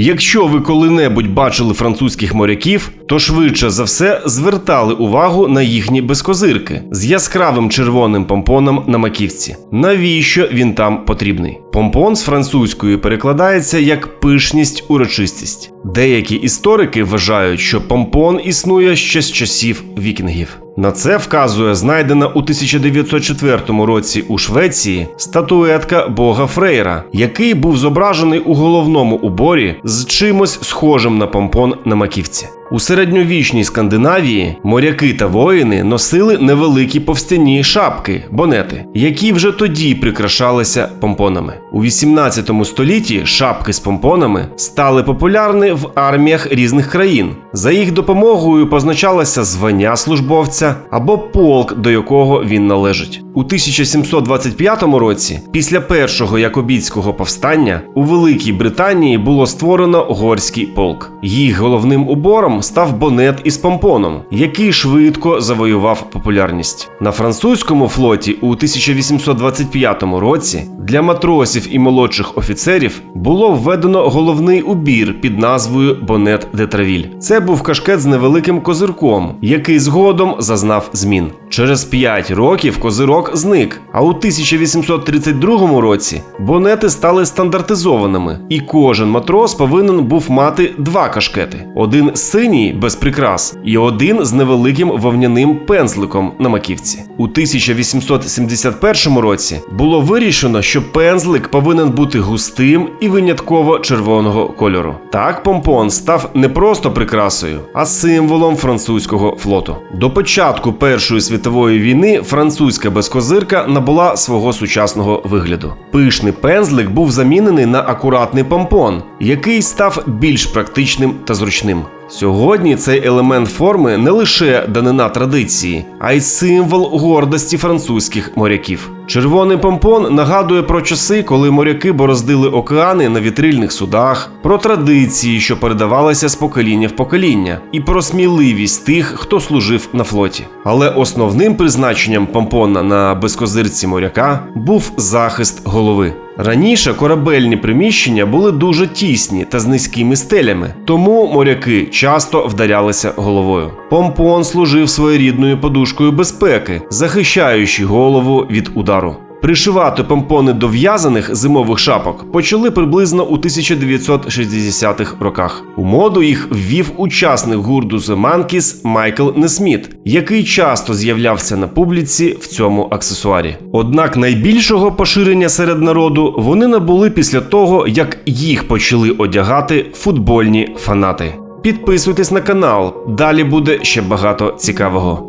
Якщо ви коли-небудь бачили французьких моряків, то швидше за все звертали увагу на їхні безкозирки з яскравим червоним помпоном на маківці. Навіщо він там потрібний? Помпон з французької перекладається як пишність, урочистість. Деякі історики вважають, що помпон існує ще з часів вікінгів. На це вказує знайдена у 1904 році у Швеції статуетка бога Фрейра, який був зображений у головному уборі з чимось схожим на помпон на маківці. У середньовічній Скандинавії моряки та воїни носили невеликі повстяні шапки, бонети, які вже тоді прикрашалися помпонами. У 18 столітті шапки з помпонами стали популярні в арміях різних країн. За їх допомогою позначалося звання службовця або полк, до якого він належить. У 1725 році, після першого якобітського повстання, у Великій Британії було створено горський полк. Їх головним убором став бонет із помпоном, який швидко завоював популярність. На французькому флоті у 1825 році для матросів і молодших офіцерів було введено головний убір під назвою Бонет де Травіль. Це був кашкет з невеликим козирком, який згодом зазнав змін. Через 5 років козирок зник, а у 1832 році бонети стали стандартизованими, і кожен матрос повинен був мати два кашкети: один синій без прикрас і один з невеликим вовняним пензликом на маківці. У 1871 році було вирішено, що пензлик повинен бути густим і винятково червоного кольору. Так помпон став не просто прикрасою, а символом французького флоту. До початку Першої світової війни французька безкозирка набула свого сучасного вигляду. Пишний пензлик був замінений на акуратний помпон, який став більш практичним та зручним. Сьогодні цей елемент форми не лише данина традиції, а й символ гордості французьких моряків. Червоний помпон нагадує про часи, коли моряки бороздили океани на вітрильних судах, про традиції, що передавалися з покоління в покоління, і про сміливість тих, хто служив на флоті. Але основним призначенням помпона на безкозирці моряка був захист голови. Раніше корабельні приміщення були дуже тісні та з низькими стелями, тому моряки часто вдарялися головою. Помпон служив своєрідною подушкою безпеки, захищаючи голову від удару. Пришивати помпони до в'язаних зимових шапок почали приблизно у 1960-х роках. У моду їх ввів учасник гурту The Monkeys Майкл Несміт, який часто з'являвся на публіці в цьому аксесуарі. Однак найбільшого поширення серед народу вони набули після того, як їх почали одягати футбольні фанати. Підписуйтесь на канал, далі буде ще багато цікавого.